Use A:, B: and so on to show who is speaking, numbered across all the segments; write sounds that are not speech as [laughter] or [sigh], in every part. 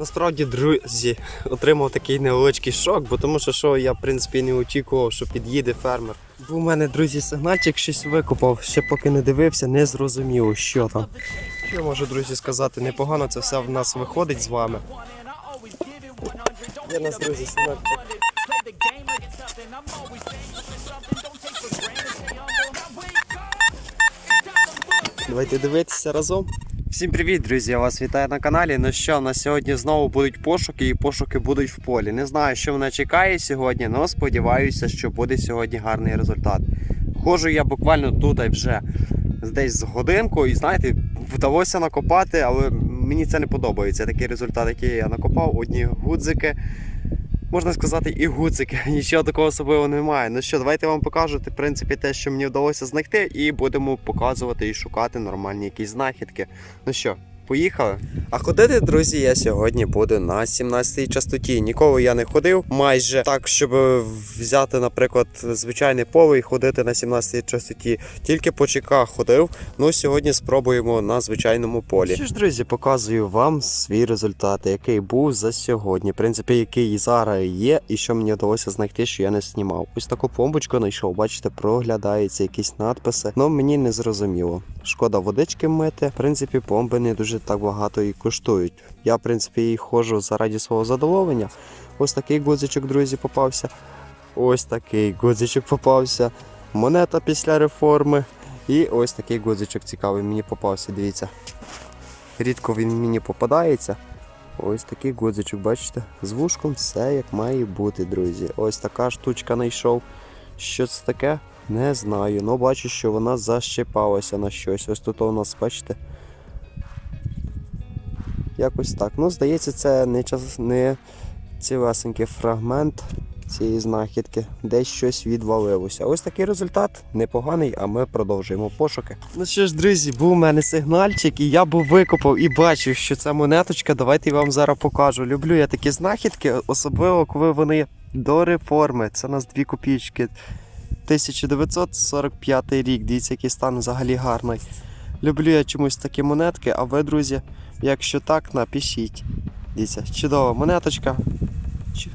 A: Насправді, друзі, отримав такий невеличкий шок, бо тому що, що я в принципі не очікував, що під'їде фермер. Був у мене, друзі, сигнальчик щось викопав, ще поки не дивився, не зрозуміло, що там. Що можу, друзі, сказати, непогано це все в нас виходить з вами. Є нас, друзі. Давайте дивитися разом. Всім привіт, друзі! Я вас вітаю на каналі. Ну що, на сьогодні знову будуть пошуки, і пошуки будуть в полі. Не знаю, що мене чекає сьогодні, але сподіваюся, що буде сьогодні гарний результат. Ходжу я буквально тут вже десь з годинку, і знаєте, вдалося накопати, але мені це не подобається. Такий результат, який я накопав, одні гудзики. Можна сказати, і гуцики. [laughs] Нічого такого особливого немає. Ну що, давайте я вам покажу, в принципі, те, що мені вдалося знайти, і будемо показувати і шукати нормальні якісь знахідки. Ну що, поїхали? А ходити, друзі, я сьогодні буду на 17-й частоті. Ніколи я не ходив майже так, щоб взяти, наприклад, звичайне поле і ходити на 17-й частоті. Тільки по ЧК ходив. Ну сьогодні спробуємо на звичайному полі. Що ж, друзі, показую вам свій результат, який був за сьогодні. В принципі, який зараз є, і що мені вдалося знайти, що я не знімав. Ось таку помбочку знайшов. Бачите, проглядається якісь надписи. Ну мені не зрозуміло. Шкода водички мити. В принципі, помби не дуже так багато і коштують. Я, в принципі, і ходжу заради свого задоволення. Ось такий гудзичок, друзі, попався. Ось такий гудзичок попався. Монета після реформи. І ось такий гудзичок цікавий мені попався, дивіться. Рідко він мені попадається. Ось такий гудзичок, бачите? З вушком все як має бути, друзі. Ось така штучка знайшов. Що це таке? Не знаю. Ну бачу, що вона защипалася на щось. Ось тут у нас, бачите. Якось так. Ну, здається, це не, час... не цілесенький фрагмент цієї знахідки. Десь щось відвалилося. Ось такий результат непоганий, а ми продовжуємо пошуки. Ну що ж, друзі, був у мене сигнальчик, і я був викопав і бачив, що це монеточка. Давайте я вам зараз покажу. Люблю я такі знахідки, особливо коли вони до реформи. Це у нас дві копійки. 1945 рік. Дивіться, який стан взагалі гарний. Люблю я чомусь такі монетки, а ви, друзі, якщо так, напишіть. Дивіться, чудова монеточка.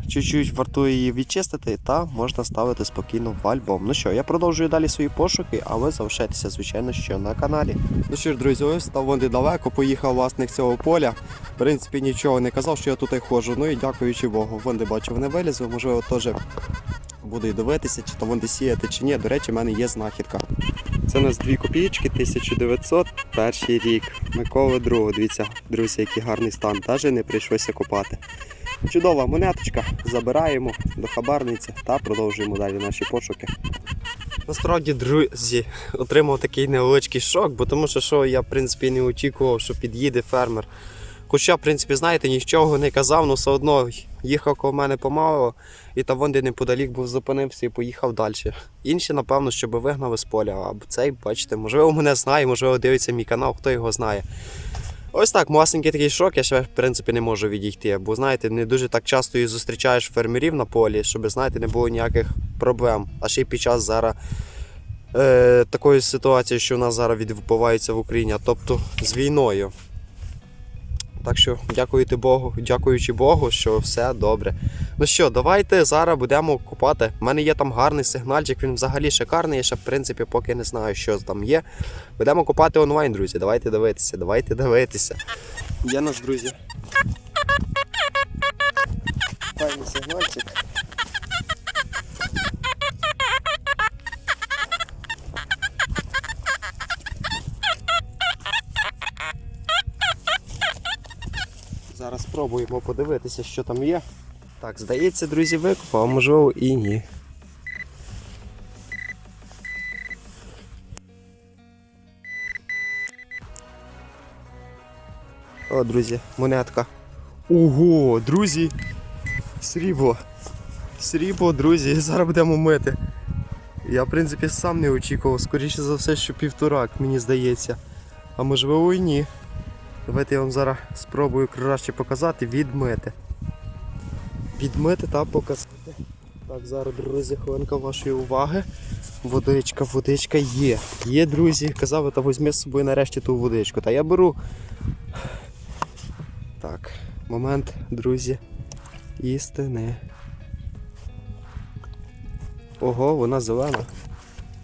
A: Чуть-чуть вартує її відчистити, та можна ставити спокійно в альбом. Ну що, я продовжую далі свої пошуки, а ви залишайтеся, звичайно, що на каналі. Ну що ж, друзі, ось там вони далеко, поїхав власник цього поля. В принципі, нічого не казав, що я тут і ходжу. Ну і дякуючи Богу. Вон де бачу, вони вилізли, можливо, теж буду і дивитися, чи там вони сіяти, чи ні. До речі, в мене є знахідка. Це у нас дві копійки, 1901 рік. Микола II. Дивіться, друзі, який гарний стан. Навіть не прийшлося копати. Чудова монеточка. Забираємо до хабарниці та продовжуємо далі наші пошуки. Насправді, друзі, отримав такий невеличкий шок, бо тому що, що я в принципі не очікував, що під'їде фермер. Хоча, в принципі, знаєте, нічого не казав, але все одно їхав коло мене помало, і там вон де неподалік був зупинився і поїхав далі. Інші, напевно, щоб вигнали з поля. А цей, бачите, можливо, мене знає, можливо, дивиться мій канал, хто його знає. Ось так, масенький такий шок, я ще в принципі не можу відійти, бо знаєте, не дуже так часто і зустрічаєш фермерів на полі, щоб знаєте, не було ніяких проблем. А ще й під час зараз е, такої ситуації, що в нас зараз відбувається в Україні, тобто з війною. Так що дякуйте Богу, дякуючи Богу, що все добре. Ну що, давайте зараз будемо купати. У мене є там гарний сигнальчик, він взагалі шикарний. Я ще в принципі поки не знаю, що там є. Будемо купати онлайн, друзі. Давайте дивитися, давайте дивитися. Є наш друзі. Файний сигнальчик. Спробуємо подивитися, що там є. Так, здається, друзі, викупав, а можливо і ні. О, друзі, монетка. Ого, друзі! Срібло. Срібло, друзі, [laughs] зараз будемо мити. Я, в принципі, сам не очікував, скоріше за все, що півторак, мені здається. А можливо і ні. Давайте я вам зараз спробую краще показати, відмити. Відмити та показати. Так, зараз, друзі, хвилинка вашої уваги. Водичка, водичка є. Є, друзі, казав, та візьми з собою нарешті ту водичку. Та я беру. Так, Момент, друзі, істини. Ого, вона зелена.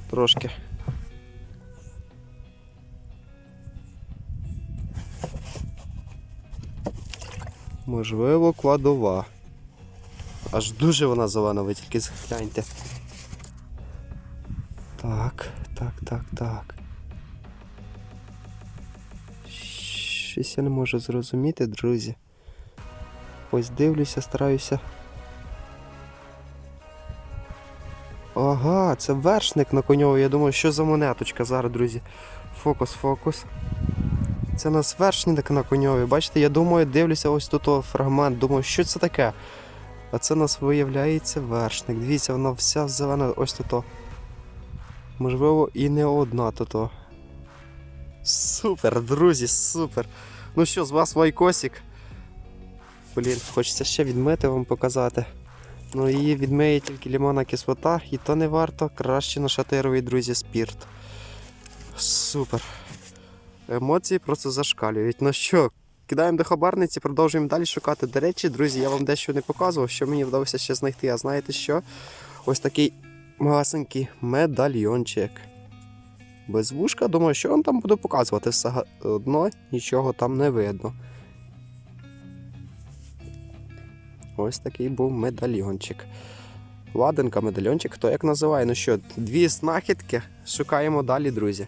A: Трошки. Можливо, кладова. Аж дуже вона зелена, ви тільки згляньте. Так, так, так, так. Щось я не можу зрозуміти, друзі. Ось дивлюся, стараюся. Ага, це вершник на коньовий. Я думаю, що за монеточка зараз, друзі. Фокус, фокус. Це у нас вершник на коньові. Бачите, я думаю, дивлюся ось тут фрагмент. Думаю, що це таке? А це у нас виявляється вершник. Дивіться, вона вся зелена ось тут. Можливо, і не одна тут. Супер, друзі, супер. Ну що, з вас лайкосик. Блін, хочеться ще відмити вам показати. Ну її відмиє тільки лімонна кислота, і то не варто, краще на шатировий, друзі, спірт. Супер. Емоції просто зашкалюють. Ну що, кидаємо до хабарниці, продовжуємо далі шукати. До речі, друзі, я вам дещо не показував, що мені вдалося ще знайти. А знаєте що? Ось такий малесенький медальйончик. Без вушка, думаю, що вам там буду показувати. Все одно нічого там не видно. Ось такий був медальйончик. Ладенка, медальйончик, хто як називає. Ну що, дві знахідки. Шукаємо далі, друзі.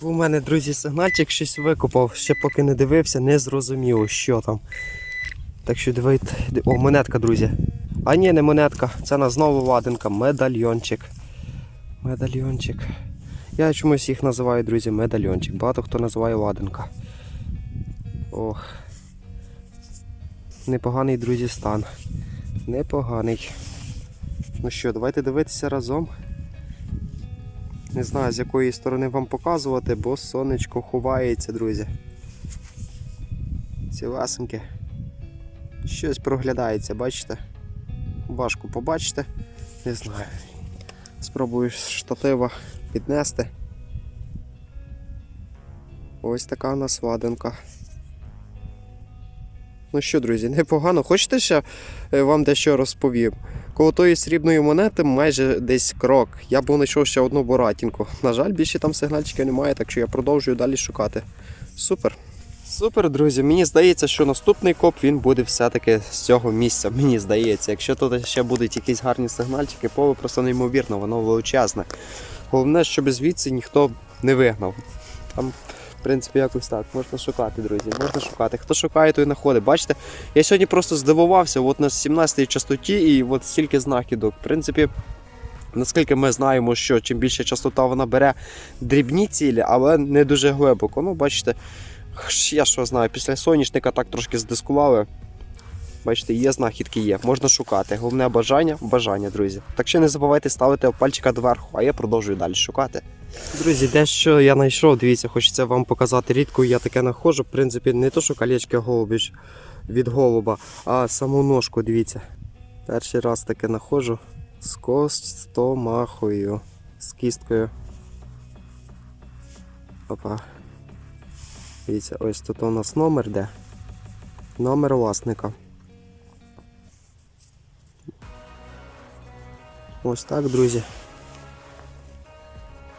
A: Був у мене, друзі, сигнальчик щось викопав, ще поки не дивився, не зрозуміло, що там. Так що дивайте. О, монетка, друзі. А ні, не монетка, це на знову ладинка, медальйончик. Медальйончик. Я чомусь їх називаю, друзі, медальйончик. Багато хто називає ладинка. Ох. Непоганий, друзі, стан. Непоганий. Ну що, давайте дивитися разом. Не знаю, з якої сторони вам показувати, бо сонечко ховається, друзі. Цілесеньке. Щось проглядається, бачите? Важко побачити. Не знаю. Спробую штатива піднести. Ось така у нас ладинка. Ну що, друзі, непогано. Хочете ще е, вам дещо розповім? Коло тої срібної монети майже десь крок. Я був знайшов ще одну буратінку. На жаль, більше там сигнальчиків немає, так що я продовжую далі шукати. Супер. Супер, друзі. Мені здається, що наступний коп він буде все-таки з цього місця. Мені здається. Якщо тут ще будуть якісь гарні сигнальчики, поле просто неймовірно, воно величезне. Головне, щоб звідси ніхто не вигнав. Там, в принципі, якось так. Можна шукати, друзі. Можна шукати. Хто шукає, той знаходить. Бачите, я сьогодні просто здивувався, от на 17-й частоті і от стільки знахідок. В принципі, наскільки ми знаємо, що чим більше частота вона бере дрібні цілі, але не дуже глибоко. Ну, бачите, я що знаю, після соняшника так трошки здискували. Бачите, є знахідки, є. Можна шукати. Головне бажання бажання, друзі. Так що не забувайте ставити пальчика доверху, а я продовжую далі шукати. Друзі, дещо я знайшов, дивіться, хочеться вам показати. Рідко я таке знаходжу. В принципі, не то, що колечки голубіч від голуба, а саму ножку, дивіться. Перший раз таке знаходжу з костомахою, з кісткою. Опа. Дивіться, ось тут у нас номер де. Номер власника. Ось так, друзі.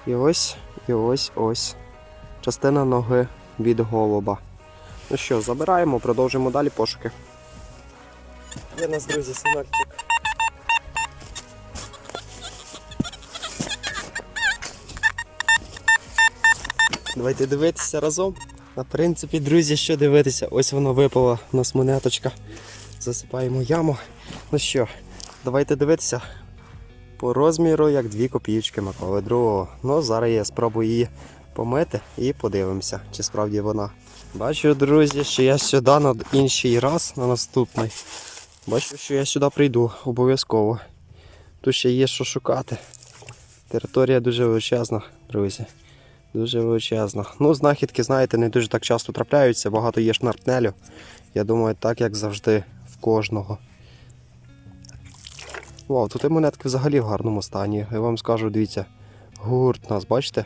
A: І ось, і ось, ось. Частина ноги від голуба. Ну що, забираємо, продовжуємо далі пошуки. Є нас, друзі, синарчик. Давайте дивитися разом. На принципі, друзі, що дивитися? Ось воно випала у нас монеточка. Засипаємо яму. Ну що, давайте дивитися по розміру як дві копійки Миколи другого. Ну, зараз я спробую її помити і подивимося, чи справді вона. Бачу, друзі, що я сюди на інший раз, на наступний. Бачу, що я сюди прийду обов'язково. Тут ще є що шукати. Територія дуже величезна, друзі. Дуже величезна. Ну, знахідки, знаєте, не дуже так часто трапляються, багато є шнарпнелю. Я думаю, так як завжди в кожного. Вау, тут і монетки взагалі в гарному стані. Я вам скажу, дивіться, гурт нас, бачите?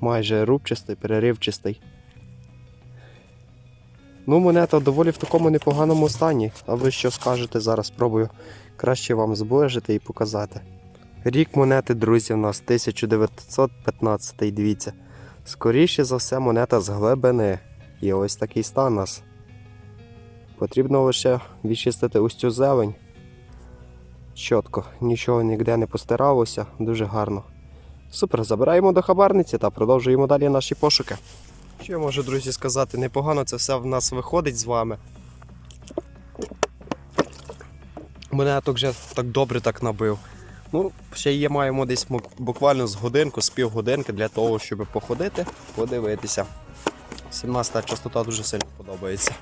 A: Майже рубчастий, переривчастий. Ну, монета доволі в такому непоганому стані. А ви що скажете зараз? Спробую краще вам зближити і показати. Рік монети, друзі, у нас 1915, дивіться. Скоріше за все, монета з глибини. І ось такий стан у нас. Потрібно лише відчистити ось цю зелень. Чітко, нічого ніде не постиралося, дуже гарно. Супер, забираємо до хабарниці та продовжуємо далі наші пошуки. Що я можу, друзі, сказати? Непогано це все в нас виходить з вами. Монеток вже так добре так набив. Ну, ще є маємо десь буквально з годинку, з півгодинки для того, щоб походити, подивитися. 17 частота дуже сильно подобається.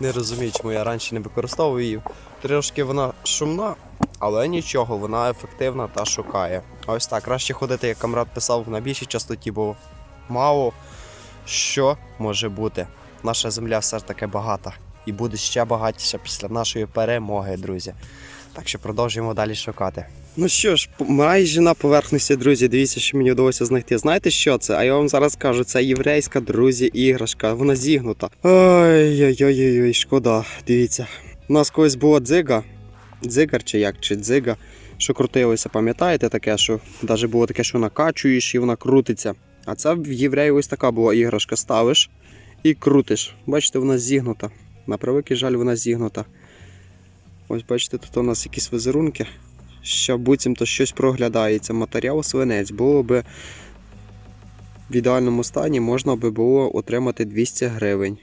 A: Не розумію, чому я раніше не використовую її. Трошки вона шумна, але нічого, вона ефективна та шукає. Ось так, краще ходити, як камрад писав, на більшій частоті, бо мало що може бути. Наша земля все ж таки багата і буде ще багатіша після нашої перемоги, друзі. Так що продовжуємо далі шукати. Ну що ж, майже на поверхності, друзі, дивіться, що мені вдалося знайти. Знаєте, що це? А я вам зараз кажу, це єврейська, друзі, іграшка. Вона зігнута. Ой-ой-ой, шкода. Дивіться. У нас колись була дзига. Дзигар чи як, чи дзига, що крутилося, пам'ятаєте таке, що навіть було таке, що накачуєш і вона крутиться. А це в євреї ось така була іграшка. Ставиш і крутиш. Бачите, вона зігнута. На превеликий жаль, вона зігнута. Ось бачите, тут у нас якісь візерунки. Що буцімто щось проглядається. Матеріал свинець. Було би в ідеальному стані можна би було отримати 200 гривень.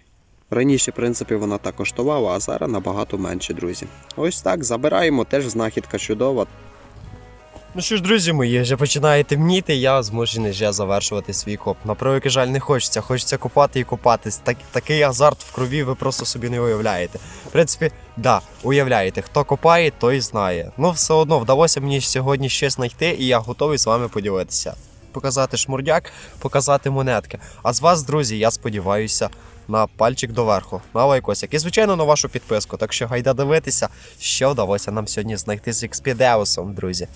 A: Раніше, в принципі, вона так коштувала, а зараз набагато менше, друзі. Ось так, забираємо, теж знахідка чудова. Ну що ж, друзі мої, вже починає темніти, я змушений вже завершувати свій коп. На превеликий жаль, не хочеться, хочеться купати і купатись. Так, такий азарт в крові ви просто собі не уявляєте. В принципі, да, уявляєте, хто копає, той знає. Ну, все одно вдалося мені сьогодні щось знайти, і я готовий з вами поділитися. Показати шмурдяк, показати монетки. А з вас, друзі, я сподіваюся, на пальчик доверху, на лайкосик. І, звичайно, на вашу підписку. Так що гайда дивитися, що вдалося нам сьогодні знайти з експідеусом, друзі.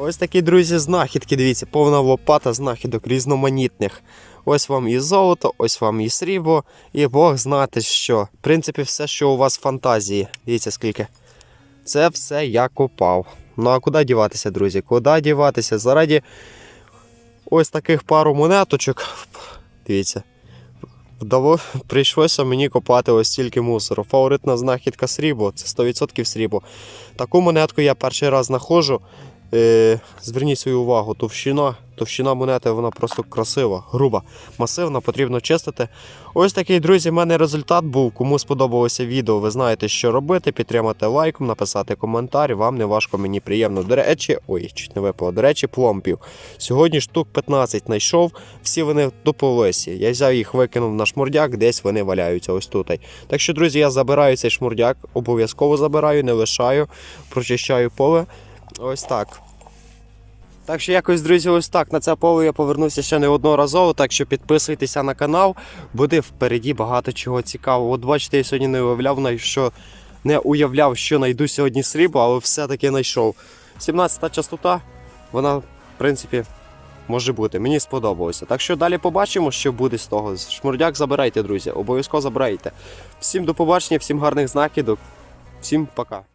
A: Ось такі, друзі, знахідки. Дивіться, повна лопата знахідок різноманітних. Ось вам і золото, ось вам і срібло, і Бог знати що. В принципі, все, що у вас в фантазії. Дивіться скільки. Це все я копав. Ну а куди діватися, друзі? Куди діватися? Заради ось таких пару монеточок. Дивіться. Вдало, прийшлося мені копати ось стільки мусору. Фаворитна знахідка срібло, це 100% срібло. Таку монетку я перший раз знаходжу. Е, зверніть свою увагу, товщина товщина монети вона просто красива, груба, масивна, потрібно чистити. Ось такий, друзі, в мене результат був. Кому сподобалося відео, ви знаєте, що робити. Підтримати лайком, написати коментар. Вам не важко, мені приємно. До речі, ой, чуть не випало. До речі, пломбів. Сьогодні штук 15 знайшов, всі вони до полосі. Я взяв їх, викинув на шмурдяк, десь вони валяються ось тут. Так що, друзі, я забираю цей шмурдяк, обов'язково забираю, не лишаю, прочищаю поле. Ось так. Так що якось, друзі, ось так. На це поле я повернувся ще не одноразово, так що підписуйтеся на канал, буде впереді багато чого цікавого. От бачите, я сьогодні не уявляв, що не уявляв, що знайду сьогодні срібло, але все-таки знайшов. 17-та частота, вона, в принципі, може бути. Мені сподобалося. Так що далі побачимо, що буде з того. Шмурдяк забирайте, друзі. Обов'язково забирайте. Всім до побачення, всім гарних знаків. Всім пока.